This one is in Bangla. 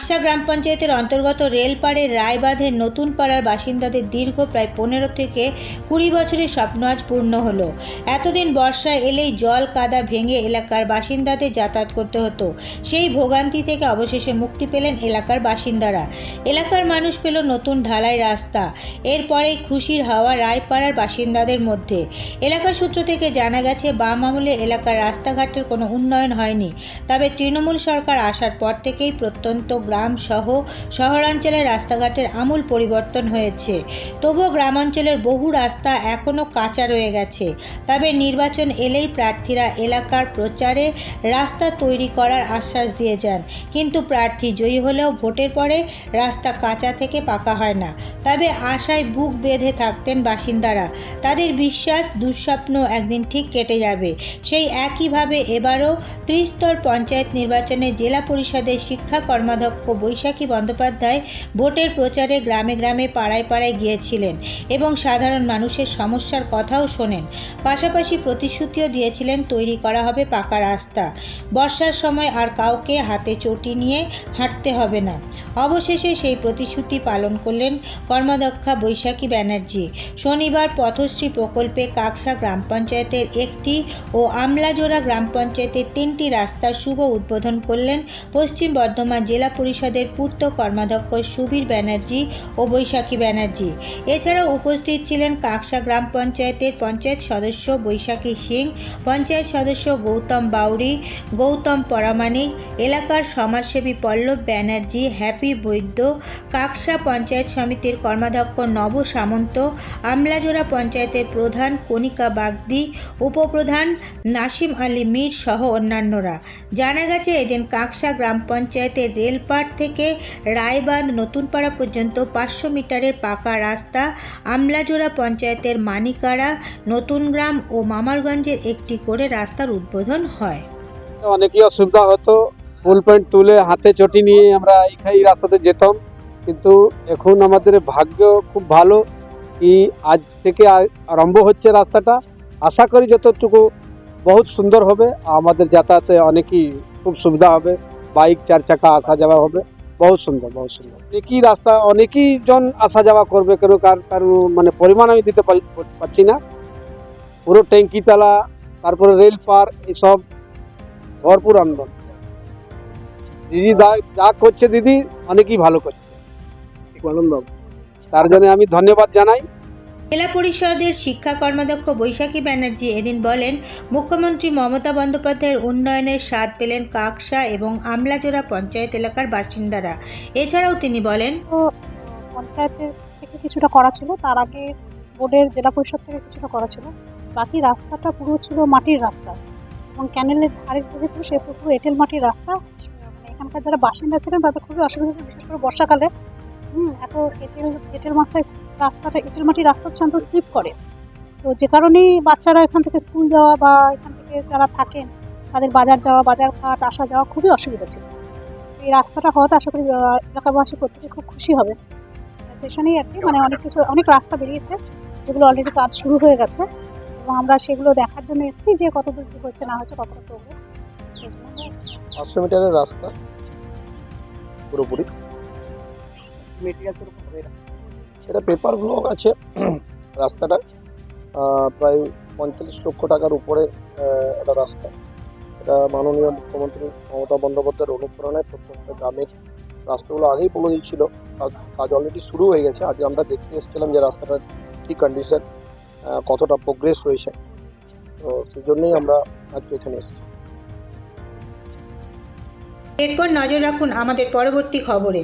কাঁকসা গ্রাম পঞ্চায়েতের অন্তর্গত রেলপাড়ের রায়বাঁধের নতুন পাড়ার বাসিন্দাদের দীর্ঘ প্রায় পনেরো থেকে কুড়ি বছরের স্বপ্ন আজ পূর্ণ হলো। এতদিন বর্ষা এলেই জল কাদা ভেঙে এলাকার বাসিন্দাদের যাতায়াত করতে হতো। সেই ভোগান্তি থেকে অবশেষে মুক্তি পেলেন এলাকার বাসিন্দারা। এলাকার মানুষ পেল নতুন ঢালাই রাস্তা। এরপরেই খুশির হাওয়া রায়পাড়ার বাসিন্দাদের মধ্যে। এলাকা সূত্র থেকে জানা গেছে বাম আমলে এলাকার রাস্তাঘাটের কোনো উন্নয়ন হয়নি। তবে তৃণমূল সরকার আসার পর থেকেই প্রত্যন্ত গ্রাম সহ শহরাঞ্চলের রাস্তাঘাটের আমূল পরিবর্তন হয়েছে। তবুও গ্রামাঞ্চলের বহু রাস্তা এখনও কাঁচা রয়ে গেছে। তবে নির্বাচন এলেই প্রার্থীরা এলাকার প্রচারে রাস্তা তৈরি করার আশ্বাস দিয়ে যান। কিন্তু প্রার্থী জয়ী হলেও ভোটের পরে রাস্তা কাঁচা থেকে পাকা হয় না। তবে আশায় বুক বেঁধে থাকতেন বাসিন্দারা। তাদের বিশ্বাস, দুঃস্বপ্ন একদিন ঠিক কেটে যাবে। সেই একইভাবে এবারও ত্রিস্তর পঞ্চায়েত নির্বাচনে জেলা পরিষদের শিক্ষা কর্মাধ্যক্ষ বৈশাখী বন্দ্যোপাধ্যায় ভোটের প্রচারে গ্রামে গ্রামে পাড়ায় পাড়ায় গিয়েছিলেন এবং সাধারণ মানুষের সমস্যার কথাও শোনেন। পাশাপাশি প্রতিশ্রুতিও দিয়েছিলেন তৈরি করা হবে পাকা রাস্তা। বর্ষার সময় আর কাউকে হাতে চটি নিয়ে হাঁটতে হবে না। অবশেষে সেই প্রতিশ্রুতি পালন করলেন কর্মাধ্যক্ষা বৈশাখী ব্যানার্জি। শনিবার পথশ্রী প্রকল্পে কাকসা গ্রাম পঞ্চায়েতের একটি ও আমলাজোড়া গ্রাম পঞ্চায়েতের তিনটি রাস্তার শুভ উদ্বোধন করলেন পশ্চিম বর্ধমান জেলা পরিষদের পূর্ত কর্মাধ্যক্ষ সুবীর ব্যানার্জি ও বৈশাখী ব্যানার্জি। এছাড়াও উপস্থিত ছিলেন কাকসা গ্রাম পঞ্চায়েতের পঞ্চায়েত সদস্য বৈশাখী সিং, পঞ্চায়েত সদস্য গৌতম বাউরি গৌতম পরামানিক এলাকার সমাজসেবী পল্লব ব্যানার্জি, হ্যাপি বৈদ্য, কাকসা পঞ্চায়েত সমিতির কর্মাধ্যক্ষ নব সামন্ত, আমলাজোড়া পঞ্চায়েতের প্রধান কণিকা বাগদি, উপপ্রধান নাসিম আলী মীর সহ অন্যান্যরা। জানা গেছে, এদিন কাকসা গ্রাম পঞ্চায়েতের রেলপাট থেকে রায়বাঁধ নতুনপাড়া পর্যন্ত পাঁচশো মিটারের পাকা রাস্তা আমলাজোড়া পঞ্চায়েতের মানিকাড়া, নতুনগ্রাম ও মামারগঞ্জের একটি করে রাস্তার উদ্বোধন হয়। অনেকই অসুবিধা হতো, ফুল প্যান্ট তুলে হাতে চটি নিয়ে আমরা এই রাস্তাতে যেতাম। কিন্তু এখন আমাদের ভাগ্য খুব ভালো কি আজ থেকে আরম্ভ হচ্ছে রাস্তাটা। আশা করি যতটুকু বহুত সুন্দর হবে, আমাদের যাতায়াতে অনেকই খুব সুবিধা হবে। বাইক, চার চাকা আসা যাওয়া হবে। বহুত সুন্দর বহুত সুন্দর। অনেকই রাস্তা, অনেকই জন আসা যাওয়া করবে কেন কার কার মানে পরিমাণ আমি দিতে পারি- পারছি না। পুরো ট্যাঙ্কি তালা, তারপরে রেল পার, এসব ভরপুর আন্দোলন দিদি যা- করছে দিদি, অনেকই ভালো করছে। আনন্দবাবু তার জন্য আমি ধন্যবাদ জানাই। জেলা পরিষদের শিক্ষা কর্মাধ্যক্ষ বৈশাখী ব্যানার্জি এদিন বলেন, মুখ্যমন্ত্রী মমতা বন্দ্যোপাধ্যায়ের উন্নয়নের স্বাদ পেলেন কাকসা এবং আমলাজোড়া পঞ্চায়েত এলাকার বাসিন্দারা। এছাড়াও তিনি বলেন পঞ্চায়েতের থেকে কিছুটা করা ছিল, তার আগে বোর্ডের জেলা পরিষদ থেকে কিছুটা করা ছিল। বাকি রাস্তাটা পুরো ছিল মাটির রাস্তা এবং ক্যানেলের ধারে যেহেতু সে পুরো এঁটেল মাটির রাস্তা। মানে এখানকার যারা বাসিন্দা ছিলেন, তাদের খুবই অসুবিধা বিশেষ করে বর্ষাকালে। হুম, এত এঁটেল এঁটেল মাস্তায় রাস্তাটা, এঁটেল মাটির রাস্তা সাধারণত স্লিপ করে। তো যে কারণেই বাচ্চারা এখান থেকে স্কুল যাওয়া বা এখান থেকে যারা থাকেন, তাদের বাজার যাওয়া, বাজার ঘাট, আসা যাওয়া খুবই অসুবিধা ছিল। এই রাস্তাটা হওয়াতে আশা করি এলাকাবাসী প্রত্যেকে খুব খুশি হবে। সেখানেই আর কি মানে অনেক কিছু, অনেক রাস্তা বেরিয়েছে, যেগুলো অলরেডি কাজ শুরু হয়ে গেছে। এবং আমরা সেগুলো দেখার জন্য এসেছি যে কত দূর কি হচ্ছে না হচ্ছে কতটা প্রোগ্রেস পাঁচশো মিটারের রাস্তা, পুরোপুরি। এটা পেপার ব্লক আছে রাস্তাটা প্রায় পঁয়তাল্লিশ লক্ষ টাকার উপরে একটা রাস্তা। এটা মাননীয় মুখ্যমন্ত্রী মমতা বন্দ্যোপাধ্যায়ের অনুপ্রেরণায় প্রত্যেকটা গ্রামের রাস্তাগুলো আগেই বলে দিয়েছিল। কাজ কাজ অলরেডি শুরু হয়ে গেছে। আজকে আমরা দেখতে এসেছিলাম যে রাস্তাটার কী কন্ডিশন কতটা প্রোগ্রেস হয়েছে। তো সেই জন্যই আমরা আজকে এখানে এসেছি। এরপর নজর রাখুন আমাদের পরবর্তী খবরে।